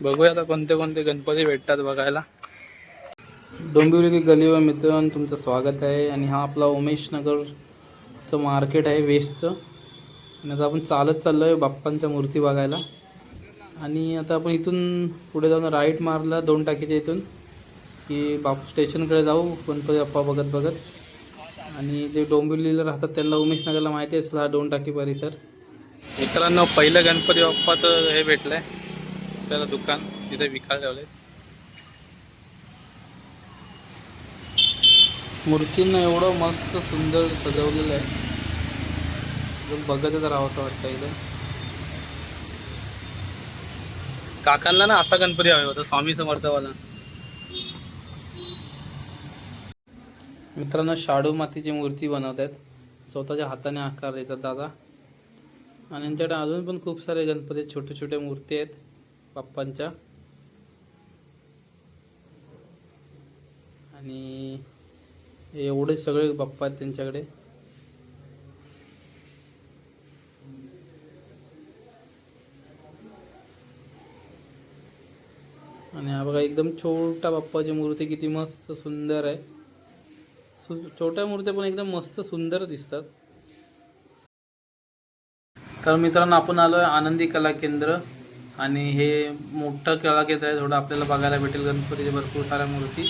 बघूया आता कोणते कोणते गणपती भेटतात बघायला. डोंबिवली गलीवर मित्रांनो तुमचं स्वागत आहे. आणि हा आपला उमेश नगरचं मार्केट आहे वेस्टचं. आणि आता आपण चालत चाललो आहे बाप्पांच्या मूर्ती बघायला. आणि आता आपण इथून पुढे जाऊन राईट मारला दोन टाकीच्या इथून. की बाप स्टेशनकडे जाऊ गणपती बाप्पा बघत बघत. आणि जे डोंबिवलीला राहतात त्यांना उमेश नगरला माहिती असेल हा दोन टाकी परिसर. मित्रांनो पहिलं गणपती बाप्पाचं हे भेटलं आहे त्याला दुकान तिथे विकायला ठेवलंय मूर्तींना एवढं मस्त सुंदर सजवलेलं आहे. एकदम बघतच राहावं वाटतं इथं. काकांना ना असा गणपती हवा होता स्वामी समर्थवाला. मित्रांनो शाडू मातीची मूर्ती बनवतात स्वतःच्या हाताने आकार देतात दादा. आणि यांच्याकडे अजून पण खूप सारे गणपती आहेत, छोटे छोटे मूर्ती आहेत. पप्पांच्या. आणि एवढे सगळे बाप्पा आहेत त्यांच्याकडे. आणि हा बघा एकदम छोटा बाप्पाची मूर्ती किती मस्त सुंदर आहे. छोट्या मूर्त्या पण एकदम मस्त सुंदर दिसतात. तर मित्रांनो आपण आलो आहे आनंदी कला केंद्र. आणि हे मोठं कला घेत आहे थोडं आपल्याला बघायला भेटेल. गणपतीचे भरपूर साऱ्या मूर्ती.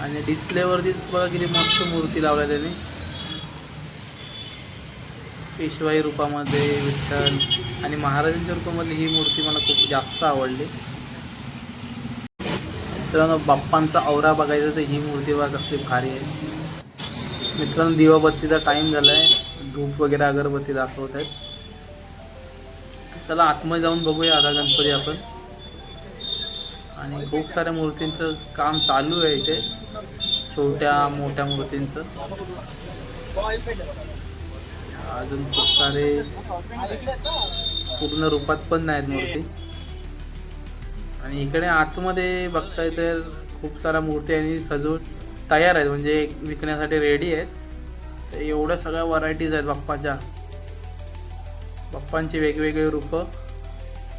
आणि डिस्प्लेवरतीच बघा किती मस्त मूर्ती लावल्या त्याने. पेशवाई रूपामध्ये विठ्ठल. आणि महाराजांच्या रूपामध्ये ही मूर्ती मला खूप जास्त आवडली. मित्रांनो बाप्पांचा औरा बघायचा तर ही मूर्ती बघा कसली भारी आहे. मित्रांनो दिवाबत्तीचा टाइम झालाय. धूप वगैरे अगरबत्ती दाखवत आहेत. चला आतमध्ये जाऊन बघूया आता गणपती आपण. आणि खूप साऱ्या मूर्तींचं काम चालू आहे इथे. छोट्या मोठ्या मूर्तींचं. अजून खूप सारे पूर्ण रूपात पण नाहीत मूर्ती. आणि इकडे आतमध्ये बघताय तर खूप साऱ्या मूर्ती आणि सजवून तयार आहेत. म्हणजे विकण्यासाठी रेडी आहेत. तर एवढ्या सगळ्या व्हरायटीज आहेत बाप्पाच्या. बाप्पांची वेगवेगळे रूपं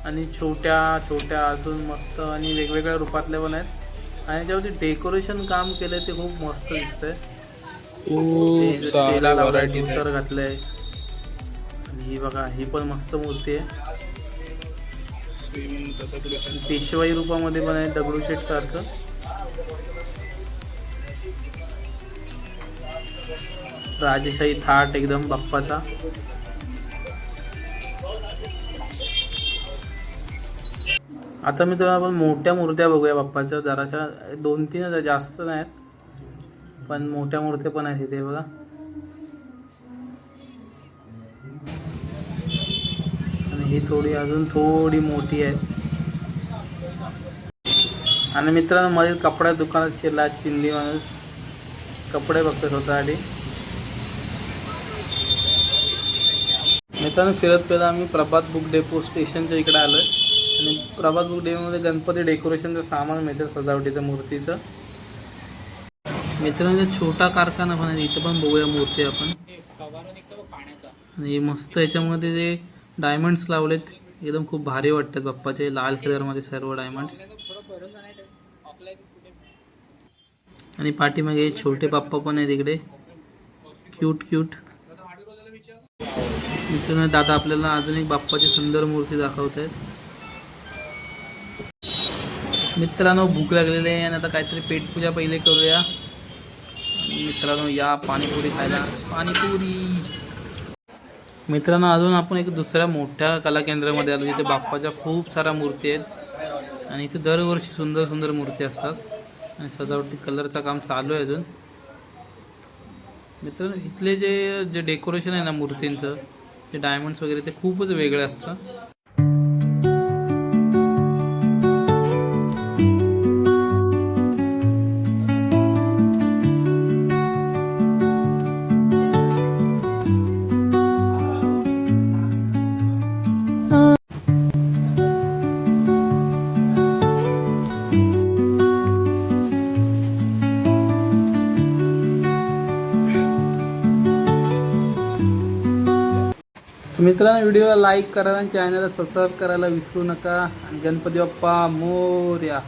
आणि छोट्या छोट्या अजून मस्त आणि वेगवेगळ्या रूपातले पण आहेत. आणि त्यावरती डेकोरेशन काम केलंय ते खूप मस्त दिसतंय. ते शेला लावलाय टिंटर घातलंय. आणि ही बघा ही पण मस्त मूर्ती आहे. पेशवाई रूपामध्ये पण आहे दगडूशेठ सारखं. राजेशाही थाट एकदम बाप्पाचा. आता मी तुला आपण मोठ्या मूर्त्या बघूया. बाप्पाच्या जराशा दोन तीन जास्त नाहीत पण मोठ्या मूर्त्या पण आहेत इथे बघा. आणि ही थोडी अजून थोडी मोठी आहे. आणि मित्रांनो मध्ये कपड्या दुकानात शिरला चिंदी माणूस. कपडे बघतो स्वतःसाठी. मित्रांनो फिरत फिरत आम्ही प्रभात बुक डेपो स्टेशनच्या इकडे आलोय. आणि प्रभात बुक डेमध्ये गणपती डेकोरेशनचं सामान मिळतं सजावटीचं मूर्तीचं. मित्रांनो छोटा कारखाना पण आहे इथं पण बघूया मूर्ती आपण. आणि मस्त याच्यामध्ये जे डायमंड्स लावलेत एकदम खूप भारी वाटतात बाप्पाचे लाल कलरमध्ये सर्व डायमंड्स आणि पाठीमागे छोटे बाप्पा पण आहेत इकडे. क्यूट क्यूट मित्रांनो दादा आपल्याला अजून एक बाप्पाची सुंदर मूर्ती दाखवत आहेत मित्रांनो भूक लागलेली आहे आणि आता काहीतरी पेटपूजा पहिले करूया. आणि मित्रांनो या पाणीपुरी खायला. पाणीपुरी. मित्रांनो अजून आपण एक दुसऱ्या मोठ्या कला केंद्रामध्ये आलो जिथे बाप्पाच्या खूप साऱ्या मूर्ती आहेत. आणि इथे दरवर्षी सुंदर सुंदर मूर्ती असतात. आणि सजावटी कलरचं काम चालू आहे अजून. मित्रांनो इथले जे जे डेकोरेशन आहे ना मूर्तींचं ते डायमंड्स वगैरे ते खूपच वेगळे असतं मित्रांनो व्हिडिओला लाईक करा आणि चॅनलला सबस्क्राईब करायला विसरू नका. आणि गणपती बाप्पा मोर्या.